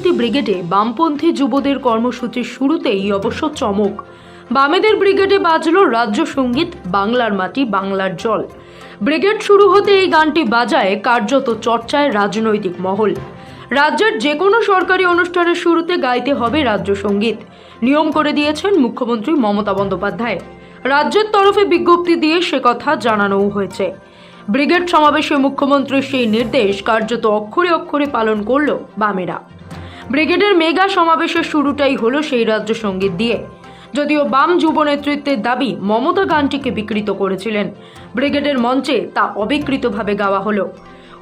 ভর্তি ব্রিগেডে বামপন্থী যুবদের কর্মসূচির শুরুতেই অবশ্য চমক। বামেদের ব্রিগেডে বাজল রাজ্য সংগীত, বাংলার মাটি, বাংলার জল। ব্রিগেড শুরু হতে এই গানটি বাজায় কার্যত চর্চায় রাজনৈতিক মহল। রাজ্যের যে কোনো সরকারি অনুষ্ঠানের শুরুতে গাইতে হবে রাজ্য সংগীত। নিয়ম করে দিয়েছেন মুখ্যমন্ত্রী মমতা বন্দ্যোপাধ্যায়। রাজ্যের তরফে বিজ্ঞপ্তি দিয়ে সে কথা জানানোও হয়েছে। ব্রিগেড সমাবেশে মুখ্যমন্ত্রীর সেই নির্দেশ কার্যত অক্ষরে অক্ষরে পালন করল বামেরা। ব্রিগেডের মেগা সমাবেশের শুরুটাই হলো সেই রাজ্য সংগীত দিয়ে। যদিও বাম যুব নেতৃত্বের দাবি মমতা গানটিকে বিকৃত করেছিলেন। ব্রিগেডের মঞ্চে তা অবিকৃতভাবে গাওয়া হলো।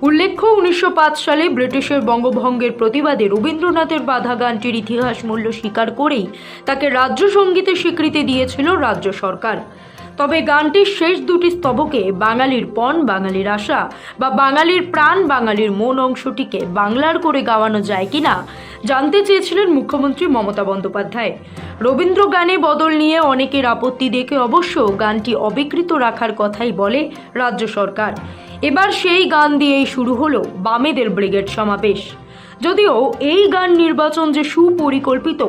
উল্লেখ্য, উনিশশো পাঁচ সালে ব্রিটিশের বঙ্গভঙ্গের প্রতিবাদে রবীন্দ্রনাথের বাধা গানটির ইতিহাস মূল্য স্বীকার করেই তাকে রাজ্য সঙ্গীতে স্বীকৃতি দিয়েছিল রাজ্য সরকার। তবে গানটির শেষ দুটি স্তবকে বাঙালির পণ, বাঙালির আশা বা বাঙালির প্রাণ, বাঙালির মন অংশটিকে বাংলার করে গাওয়ানো যায় কিনা জানতে চেয়েছিলেন মুখ্যমন্ত্রী মমতা বন্দ্যোপাধ্যায়। রবীন্দ্র গানে বদল নিয়ে অনেকের আপত্তি দেখে অবশ্য গানটি অবিকৃত রাখার কথাই বলে রাজ্য সরকার। এবার সেই গান দিয়েই শুরু হলো বামেদের ব্রিগেড সমাবেশ। যদিও এই গান নির্বাচন যে সুপরিকল্পিত,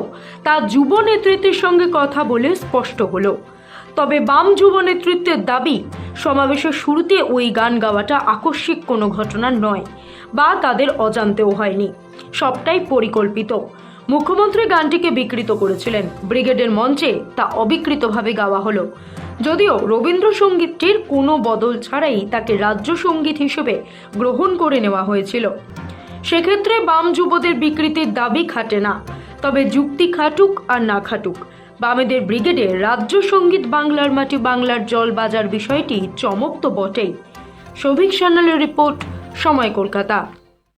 তা যুব নেতৃত্বের সঙ্গে কথা বলে স্পষ্ট হলো। তবে বাম যুব নেতৃত্বের দাবি, সমাবেশের শুরুতে ওই গান গাওয়াটা আকস্মিক কোনো ঘটনা নয় বা তাদের অজান্তেও হয়নি। সবটাই পরিকল্পিত। মুখ্যমন্ত্রী গানটিকে বিকৃত করেছিলেন। ব্রিগেডের মঞ্চে তা অবিকৃতভাবে গাওয়া হলো। যদিও রবীন্দ্রসঙ্গীতটির কোনো বদল ছাড়াই তাকে রাজ্য সংগীত হিসেবে গ্রহণ করে নেওয়া হয়েছিল। সেক্ষেত্রে বাম যুবদের বিকৃতির দাবি খাটে না। তবে যুক্তি খাটুক আর না খাটুক। বামেদের ব্রিগেডে রাজ্য সংগীত বাংলার মাটি বাংলার জল বাজার বিষয়টি চমক তো বটেই। সৌভিক সান্যালের রিপোর্ট, সময় কলকাতা।